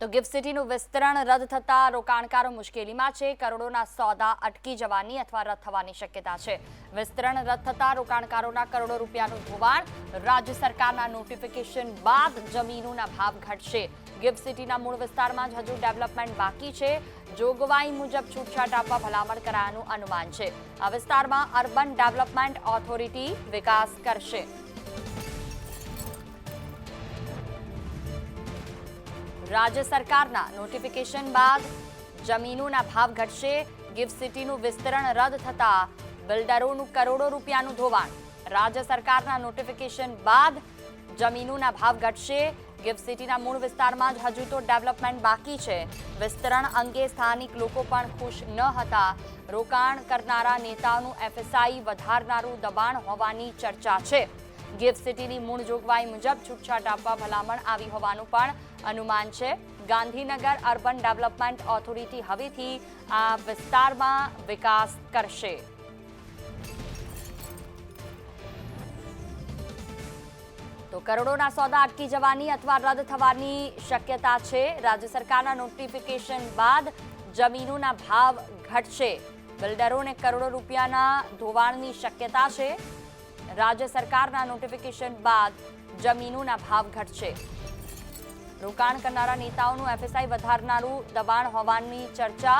તો ગિફ્ટ સિટીનું વિસ્તરણ રદ થતા રોકાણકારો મુશ્કેલીમાં છે. કરોડોના સોદા અટકી જવાની અથવા રદ થવાની શક્યતા છે. વિસ્તરણ રદ થતા રોકાણકારોના કરોડો રૂપિયાનું ધોવાણ. રાજ્ય સરકારના નોટિફિકેશન બાદ જમીનોના ભાવ ઘટશે. ગિફ્ટ સિટીના મૂળ વિસ્તારમાં જ હજુ ડેવલપમેન્ટ બાકી છે. જોગવાઈ મુજબ છૂટછાટ આપવા ભલામણ કરાયાનું અનુમાન છે. આ વિસ્તારમાં અર્બન ડેવલપમેન્ટ ઓથોરિટી વિકાસ કરશે. રાજ્ય સરકારના નોટિફિકેશન બાદ જમીનોના ભાવ ઘટશે. ગિફ્ટ સિટીનું વિસ્તરણ રદ થતા બિલ્ડરોનું કરોડો રૂપિયાનું ધોવાણ. રાજ્ય સરકારના નોટિફિકેશન બાદ જમીનોના ભાવ ઘટશે. ગિફ્ટ સિટીના મૂળ વિસ્તારમાં જ હજુ તો ડેવલપમેન્ટ બાકી છે. વિસ્તરણ અંગે સ્થાનિક લોકો પણ ખુશ ન હતા. રોકાણ કરનારા નેતાઓનું એફએસઆઈ વધારનારું દબાણ હોવાની ચર્ચા છે. ગિફ્ટ સિટીની મૂળ જોગવાઈ મુજબ છૂટછાટ આપવા ભલામણ આવી હોવાનું પણ અનુમાન છે. ગાંધીનગર અર્બન ડેવલપમેન્ટ ઓથોરિટી હવેથી આ વિસ્તારમાં વિકાસ કરશે. તો કરોડોના સોદા અટકી જવાની અથવા રદ થવાની શક્યતા છે. રાજ્ય સરકારના નોટિફિકેશન બાદ જમીનોના ભાવ ઘટશે. બિલ્ડરોને કરોડો રૂપિયાના ધોવાણની શક્યતા છે. રાજ્ય સરકારના નોટિફિકેશન બાદ જમીનોના ભાવ ઘટશે. રોકાણ કરનારા નેતાઓનું એફએસઆઈ વધારનારું દબાણ હોવાની ચર્ચા.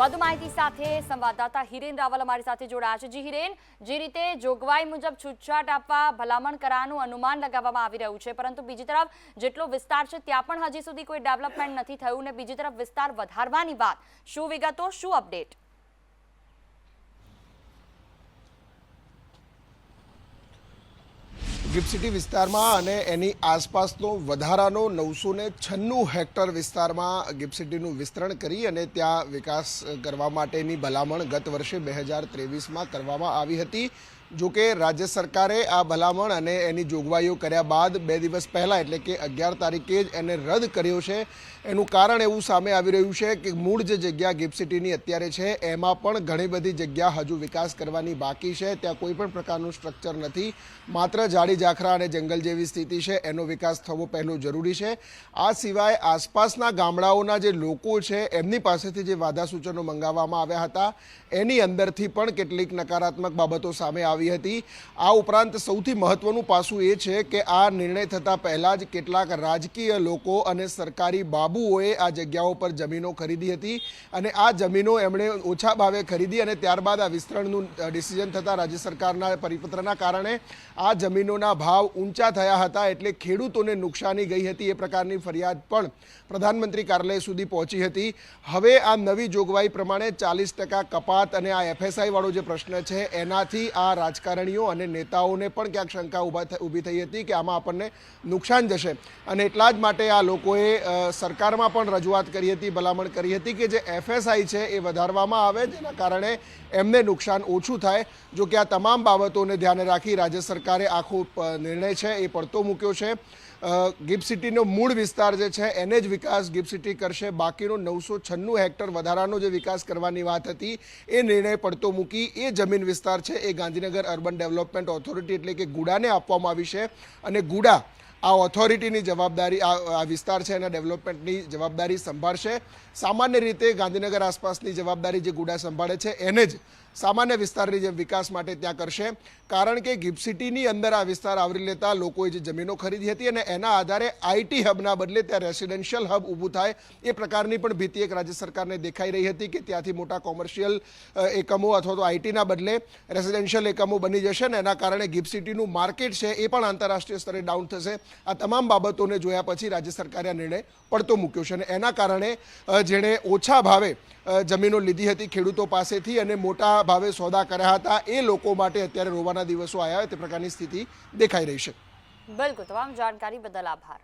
વધુ માહિતી સાથે સંવાદદાતા હિરેન રાવલ અમારી સાથે જોડાયા છે. જી હિરેન, જે રીતે જોગવાઈ મુજબ છૂટછાટ આપવા ભલામણ કરાનું અનુમાન લગાવવામાં આવી રહ્યું છે, પરંતુ બીજી તરફ જેટલો વિસ્તાર છે ત્યાં પણ હજી સુધી કોઈ ડેવલપમેન્ટ નથી થયું ને બીજી તરફ વિસ્તાર વધારવાની વાત. શું વિગતો? શું અપડેટ? ગિફ્ટ સિટી વિસ્તારમાં અને એની આસપાસનો વધારાનો નવસો ને છન્નું હેક્ટર વિસ્તારમાં ગિફ્ટ સિટીનું વિસ્તરણ કરી અને ત્યાં વિકાસ કરવા માટેની ભલામણ ગત વર્ષે બે હજાર ત્રેવીસમાં કરવામાં આવી હતી. જો કે રાજ્ય સરકારે આ ભલામણ અને એની જોગવાઈઓ કર્યા બાદ બે દિવસ પહેલાં, એટલે કે અગિયાર તારીખે જ એને રદ કર્યો છે. એનું કારણ એવું સામે આવી રહ્યું છે કે મૂળ જે જગ્યા ગિફ્ટ સિટીની અત્યારે છે, એમાં પણ ઘણી બધી જગ્યા હજુ વિકાસ કરવાની બાકી છે. ત્યાં કોઈ પણ પ્રકારનું સ્ટ્રક્ચર નથી. માત્ર જાડી જાખરા અને જંગલ જેવી સ્થિતિ છે, એનો વિકાસ થવો પહેલો જરૂરી છે. આ સિવાય આસપાસના ગામડાઓના જે લોકો છે, એમની પાસેથી જે વાદા સૂચનો મંગાવવામાં આવ્યા હતા, એની અંદરથી પણ કેટલીક નકારાત્મક બાબતો સામે આવી હતી. આ ઉપરાંત સૌથી મહત્વનું પાસું એ છે કે આ નિર્ણય થતાં પહેલાં જ કેટલાક રાજકીય લોકો અને સરકારી બાબુઓએ આ જગ્યાઓ પર જમીનો ખરીદી હતી અને આ જમીનો એમણે ઓછા ભાવે ખરીદી અને ત્યારબાદ આ વિસ્તરણનું ડિસિઝન થતાં રાજ્ય સરકારના પરિપત્રના કારણે આ જમીનોના ભાવ ઊંચા થયા હતા એટલે ખેડૂતોને નુકસાની ગઈ હતી એ પ્રકારની ફરિયાદ પણ પ્રધાનમંત્રી કાર્યાલય સુધી પહોંચી હતી. હવે આ નવી જોગવાઈ પ્રમાણે ચાલીસ ટકા કપાત અને આ એફએસઆઈ વાળો જે પ્રશ્ન છે, એનાથી આ રાજકારણીઓ અને નેતાઓને પણ ક્યાંક શંકા ઊભા ઊભી થઈ હતી કે આમાં આપણને નુકસાન જશે. અને એટલા જ માટે આ લોકોએ સરકારમાં પણ રજૂઆત કરી હતી, ભલામણ કરી હતી કે જે એફએસઆઈ છે એ વધારવામાં આવે, જેના કારણે એમને નુકસાન ઓછું થાય. જો કે આ તમામ બાબતોને ધ્યાને રાખી રાજ્ય સરકારે આખો નિર્ણય છે એ પડતો મૂક્યો છે. ગિફ્ટ સિટીનો મૂળ વિસ્તાર જે છે, એને જ વિકાસ ગિફ્ટ સિટી કરશે. બાકીનો નવસો છન્નું હેક્ટર વધારાનો જે વિકાસ કરવાની વાત હતી, એ નિર્ણય પડતો મૂકી એ જમીન વિસ્તાર છે એ ગાંધીનગર અર્બન ડેવલપમેન્ટ ઓથોરિટી એટલે કે ગુડાને આપવામાં આવી છે. અને ગુડા આ ઓથોરિટીની જવાબદારી, આ વિસ્તાર છે એના ડેવલપમેન્ટની જવાબદારી સંભાળશે. સામાન્ય રીતે ગાંધીનગર આસપાસની જવાબદારી જે ગુડા સંભાળે છે, એને જ સામાન્ય વિસ્તારની જે વિકાસ માટે ત્યાં કરશે. કારણ કે ગિફ્ટ સિટીની અંદર આ વિસ્તાર આવરી લેતા લોકોએ જે જમીનો ખરીદી હતી અને એના આધારે આઈટી હબના બદલે ત્યાં રેસિડેન્શિયલ હબ ઊભું થાય, એ પ્રકારની પણ ભીતિ એક રાજ્ય સરકારને દેખાઈ રહી હતી કે ત્યાંથી મોટા કોમર્શિયલ એકમો અથવા તો આઈટીના બદલે રેસિડેન્શિયલ એકમો બની જશે ને એના કારણે ગિફ્ટ સિટીનું માર્કેટ છે એ પણ આંતરરાષ્ટ્રીય સ્તરે ડાઉન થશે. આ તમામ બાબતોને જોયા પછી રાજ્ય સરકારે આ નિર્ણય પડતો મૂક્યો છે અને એના કારણે જેણે ઓછા ભાવે જમીનો લીધી હતી ખેડૂતો પાસેથી અને મોટા ભાવે સોદા કર્યા હતા, એ લોકો માટે અત્યારે રોવાના દિવસો આવ્યા તે પ્રકારની સ્થિતિ દેખાઈ રહી છે. બિલકુલ, તમામ જાણકારી બદલ આભાર.